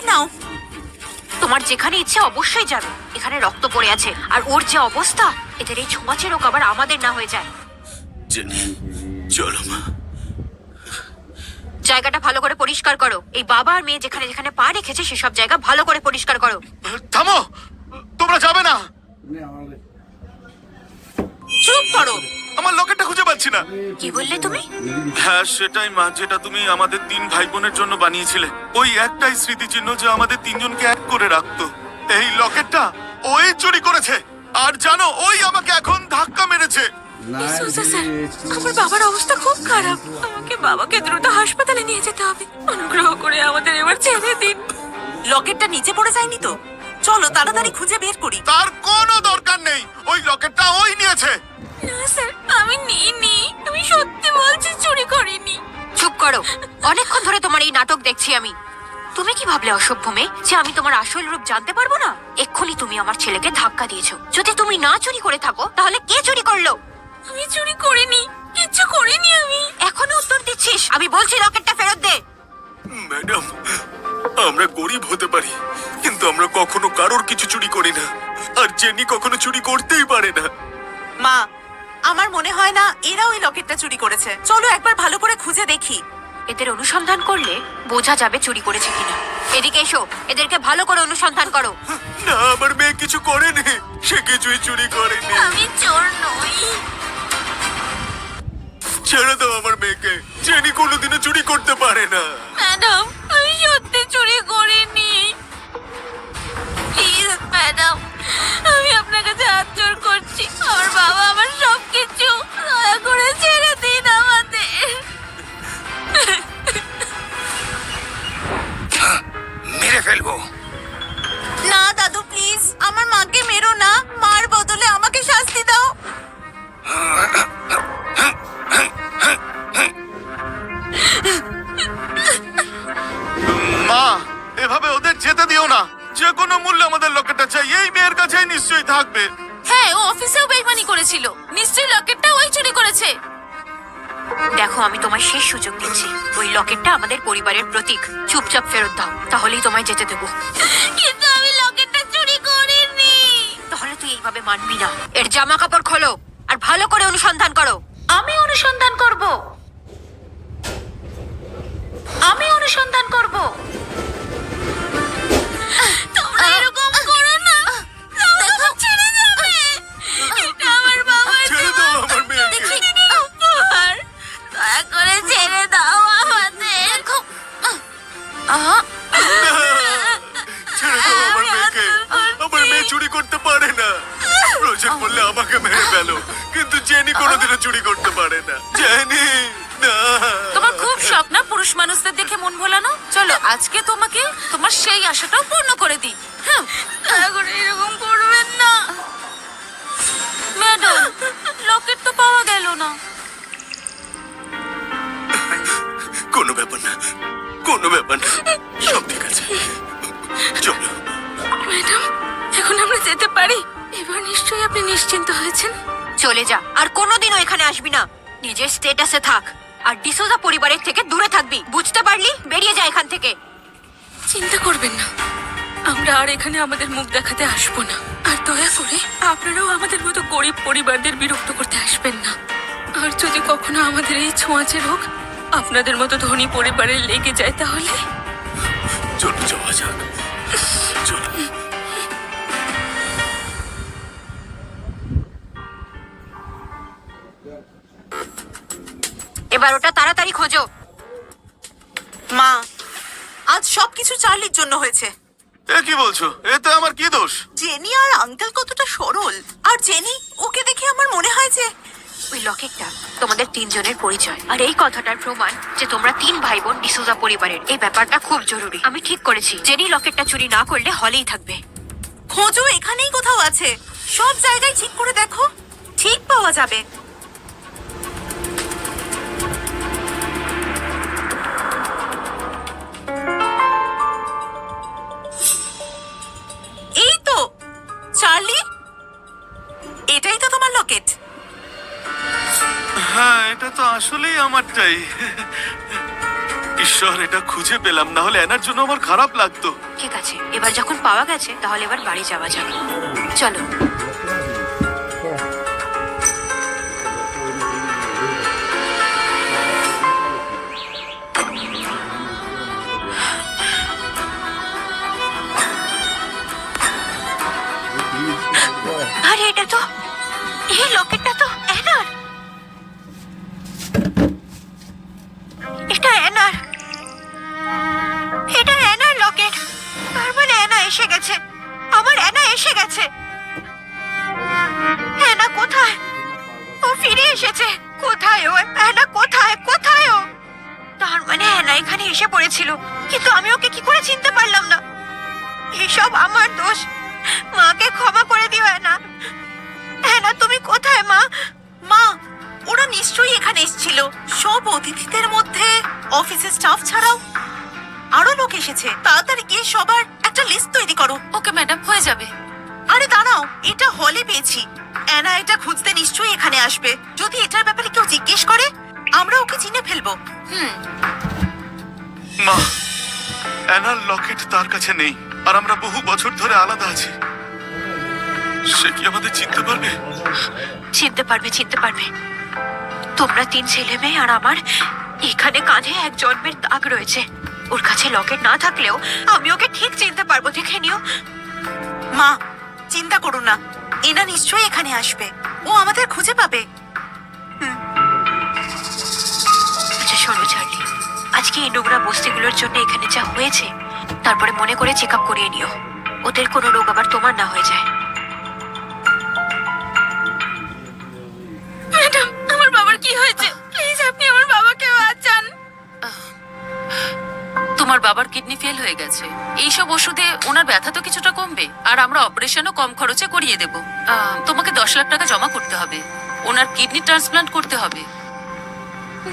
এই নাও। তোমার যেখানে ইচ্ছে অবশ্যই যাবে। এখানে রক্ত পড়ে আছে। আর ওর যে অবস্থা এদের এই ছোঁয়াচে রোগ আবার আমাদের না হয়ে যায়। চলো মা। জায়গাটা ভালো করে পরিষ্কার করো। এই বাবা আর মেয়ে যেখানে যেখানে পা রেখেছে সেসব জায়গা ভালো করে পরিষ্কার করো। থামো! তোমরা যাবে না! চুপ করো। পাচ্ছি না। কি বললে তুমি? হ্যাঁ সেটাই মা যেটা তুমি আমাদের তিন ভাই বোনের জন্য বানিয়েছিলে। ওই একটাই স্মৃতিচিহ্ন যে আমাদের তিনজনকে এক করে রাখতো। এই লকেটটা ওই চুরি করেছে। আর জানো ওই আমাকে এখন ধাক্কা মেরেছে। স্যার আমার বাবার অবস্থা খুব খারাপ। আমাকে বাবাকে দ্রুত হাসপাতালে নিয়ে যেতে হবে। অনুগ্রহ করে আমাদের এবার ছেড়ে দিন। লকেটটা নিচে পড়ে যায়নি তো? চলো তাড়াতাড়ি খুঁজে বের করি। তার কোনো দরকার নেই। ওই লকেটটা ওই নিয়েছে। না স্যার করিনি। চুপ করো। অনেকক্ষণ ধরে তোমার এই নাটক দেখছি আমি। তুমি কি ভাবলে অসভ্য মেয়ে যে আমি তোমার আসল রূপ জানতে পারব না? এক্ষুনি তুমি আমার ছেলেকে ধাক্কা দিয়েছ। যদি তুমি না চুরি করে থাকো তাহলে কে চুরি করল? আমি চুরি করিনি। কিচ্ছু করিনি আমি। এখনও উত্তর দিচ্ছিস। আমি বলছি রকেটটা ফেরত দে। ম্যাডাম আমরা গরিব হতে পারি কিন্তু আমরা কখনো কারোর কিছু চুরি করি না। আর জেনি কখনো চুরি করতেই পারে না। মা আমার মনে হয় না এরা ওই লকেটটা চুরি করেছে। চলো একবার ভালো করে খুঁজে দেখি। এদের অনুসন্ধান করলে বোঝা যাবে চুরি করেছে কিনা। এদিকে এসো এদেরকে ভালো করে অনুসন্ধান করো। না আমার মেয়ে কিছু করেনি। সে কিছুই চুরি করেনি। আমি চোর নই। ছেড়ে দাও আমার মেয়েকে। জেনি কোনোদিনও চুরি করতে পারে না। ম্যাডাম আমি সত্যি চুরি করিনি। প্লিজ ম্যাডাম আমি আপনার কাছে হাত জোর করছি। আমার বাবা আমার দেখো আমি তোমায় শেষ সুযোগ দিচ্ছি। ওই লকেটটা আমাদের পরিবারের প্রতীক। চুপচাপ ফেরত দাও তাহলেই তোমায় যেতে দেবো। কিন্তু আমি লকেটটা চুরি করিনি। তাহলে তুই এইভাবে মানবি না। এর জামা কাপড় খোলো আর ভালো করে অনুসন্ধান করো। আমি অনুসন্ধান করব। ছেড়ে দাও আমার মেয়েকে আমার মেয়ে চুরি করতে পারে না। প্রয়োজন বললে আমাকে মেরে ফেলো। কিন্তু জেনি কোনোদিনও চুরি করতে পারে না। জেনি না। তোমার খুব শখ না পুরুষ মানুষদের দেখে মন ভোলানো? চলো আজকে তোমাকে তোমার সেই আশাটাও পূর্ণ করে দিই। হ্যাঁ এরকম করবেন না। ম্যাডাম লকেট তো পাওয়া গেল না। কোনো ব্যাপার না। সব ঠিক আছে। চলো। ম্যাডাম এখন আমরা যেতে পারি। এবার নিশ্চয়ই আপনি নিশ্চিন্ত হয়েছেন। চলে যা আর কোনোদিনও এখানে আসবি না। নিজের স্টেটাসে থাক। আর ডিসোজা পরিবারের থেকে দূরে থাকবি। বুঝতে পারলি? বেরিয়ে যা এখান থেকে। চিন্তা করবেন না। আমরা আর এখানে আমাদের মুখ দেখাতে আসব না। আর দয়া করে আপনারাও আমাদের মতো গরিব পরিবারদের বিরক্ত করতে আসবেন না। আর যদি কখনো আমাদের এই ছোঁয়াচে রোগ আপনাদের মতো ধনী পরিবারে লেগে যায় তাহলে? চলো যাওয়া যাক। চলো এবার ওটা তাড়াতাড়ি খোঁজো। মা আজ সবকিছু চার্লির জন্য হয়েছে। এ কি বলছো? এতে আমার কি দোষ? জেনি আর আঙ্কেল কতটা সরল। আর জেনি ওকে দেখে আমার মনে হয় যে ওই লকেটটা তোমাদের তিনজনের পরিচয়। আর এই কথাটার প্রমাণ যে তোমরা তিন ভাই বোন ডিসোজা পরিবারের। এই ব্যাপারটা খুব জরুরি। আমি ঠিক করেছি জেনি লকেটটা চুরি না করলে হলেই থাকবে। খোঁজো, এখানেই কোথাও আছে। সব জায়গায় ঠিক করে দেখো, ঠিক পাওয়া যাবে। এই তো, চার্লি। এটাই তো তোমার লকেট। হ্যাঁ এটা তো আসলেই আমারটাই। ঈশ্বর, এটা খুঁজে পেলাম, না হলে এনার জন্য আমার খারাপ লাগতো। ঠিক আছে, এবার যখন পাওয়া গেছে, তাহলে এবার বাড়ি যাওয়া যাবে। চলো। মানে অ্যানা এখানে এসে পড়েছিল। কিন্তু আমি ওকে কি করে চিনতে পারলাম না? এসব আমার দোষ। মাকে ক্ষমা করে দিও অ্যানা। অ্যানা তুমি কোথায় মা? মা ওরা নিশ্চয়ই এখানে এসেছিল। সব অতিথিদের মধ্যে অফিসের স্টাফ ছাড়াও আরও লোক এসেছে। তাড়াতাড়ি গিয়ে সবার একটা লিস্ট তৈরি করো। ওকে ম্যাডাম হয়ে যাবে। আরে দাঁড়াও এটা হলে পেয়েছি। অ্যানা এটা খুঁজতে নিশ্চয়ই এখানে আসবে। যদি এটার ব্যাপারে কেউ জিজ্ঞেস করে আমরা ওকে চিনে ফেলব। মা অ্যানার লকেট তার কাছে নেই আর আমরা বহু বছর ধরে আলাদা আছি। সে কি আমাদের চিনতে পারবে? চিনতে পারবে চিনতে পারবে। তোমরা তিন ছেলে মেয়ে আর আমার এখানে কাঁধে এক জন্মের দাগ রয়েছে। ওর কাছে লকেট না থাকলেও আমি ওকে ঠিক চিনতে পারব দেখে নিও। মা চিন্তা করো না এনা নিশ্চয়ই এখানে আসবে। ও আমাদের খুঁজে পাবে। আজকে এই নোংরা বস্তিগুলোর জন্য এখানে যা হয়েছে তারপরে মনে করে চেক আপ করিয়ে নিও। ওদের কোনো রোগ আবার তোমার না হয়ে যায়। ম্যাডাম আমার বাবার কি হয়েছে? প্লিজ আপনি আমার বাবাকে বাঁচান। তোমার বাবার কিডনি ফেল হয়ে গেছে। এইসব ওষুধে ওনার ব্যথা তো কিছুটা কমবে আর আমরা অপারেশনও কম খরচে করিয়ে দেব। আহ, তোমাকে দশ লাখ টাকা জমা করতে হবে। ওনার কিডনি ট্রান্সপ্লান্ট করতে হবে।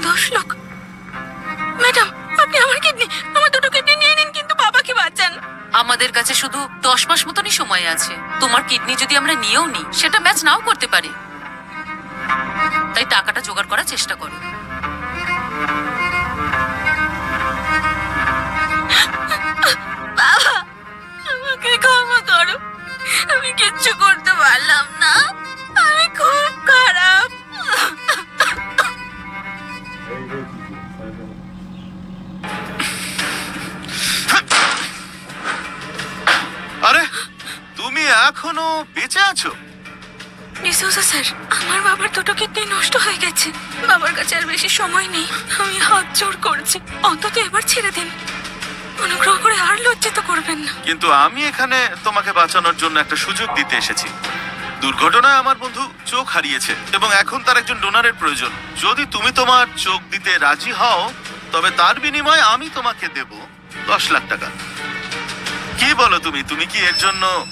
দশ লোক ম্যাডাম, আপনি আমার কিডনি, আমার দুটো কিডনি নিয়ে নিন, কিন্তু বাবাকে বাঁচান? আমাদের কাছে শুধু দশ মাস মতনই সময় আছে। তোমার কিডনি যদি আমরা নিয়েও নিই, সেটা ম্যাচ নাও করতে পারি। তাই টাকাটা জোগাড় করার চেষ্টা করো বেঁচে আছো? ডিসোজা স্যার আমার বাবার দুটো কিডনি নষ্ট হয়ে গেছে। বাবার কাছে আর বেশি সময় নেই। আমি হাত জোর করছি। অন্তত এবার ছেড়ে দিন। অনুগ্রহ করে আর লজ্জিত করবেন না। কিন্তু আমি এখানে তোমাকে বাঁচানোর জন্য একটা সুযোগ দিতে এসেছি। দুর্ঘটনায় আমার বন্ধু চোখ হারিয়েছে এবং এখন তার একজন ডোনারের প্রয়োজন। যদি তুমি তোমার চোখ দিতে রাজি হও তবে তার বিনিময়ে আমি তোমাকে দেব দশ লাখ টাকা। কি বলো তুমি? তুমি কি এর জন্য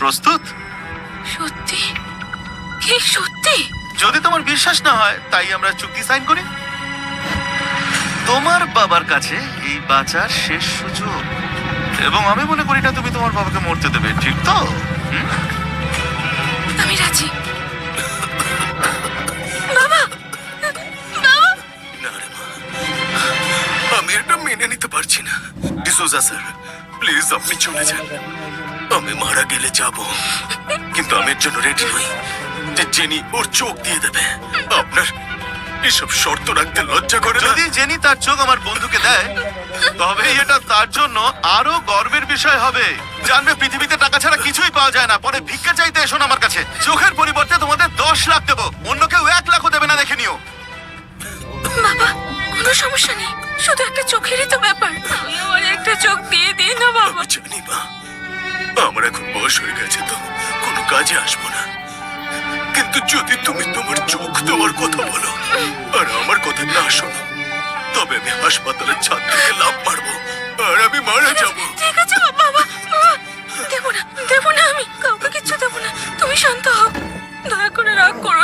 প্রস্তুত? সত্যি? কি সত্যি? যদি তোমার বিশ্বাস না হয় তাই আমরা চুক্তি সাইন করি। তোমার বাবার কাছে এই বাঁচার শেষ সুযোগ। এবং আমি মনে করি না তুমি তোমার বাবাকে মরতে দেবে ঠিক তো? আমি রাজি। ডিসোজা স্যার। প্লিজ আপনি চলে যান। আমি মারা গেলে যাব। কিন্তু আমি এর জন্য রেডি নই। যে জেনি ওর চোখ দিয়ে দেবে। আপনার এসব শর্ত রাখতে লজ্জা করে যদি জেনি তার চোখ আমার বন্ধুকে দেয় তবে এটা তার জন্য আরও গর্বের বিষয় হবে। জানবে পৃথিবীতে টাকা ছাড়া কিছুই পাওয়া যায় না। পরে ভিক্ষা চাইতে এসো না আমার কাছে। চোখের পরিবর্তে তোমাদের দশ লাখ দেবো। অন্য কেউ এক লাখও দেবে না দেখে নিও। বাবা সমস্যা নেই। শুধু একটা চোখেরই তো ব্যাপার। আমি আমার একটা চোখ দিয়ে দিই না বাবা। জানি মা। আমার এখন বয়স হয়ে গেছে তো কোনো কাজে আসব না। কিন্তু যদি তুমি তোমার চোখ দেওয়ার কথা বলো আর আমার কথা না শোনো তবে আমি হাসপাতালের ছাদ থেকে লাভ মারবো আর আমি মারা যাব। ঠিক আছে বাবা। দেবো না দেবো না আমি। কাউকে কিচ্ছু দেবো না। তুমি শান্ত হও। দয়া করে রাগ করো।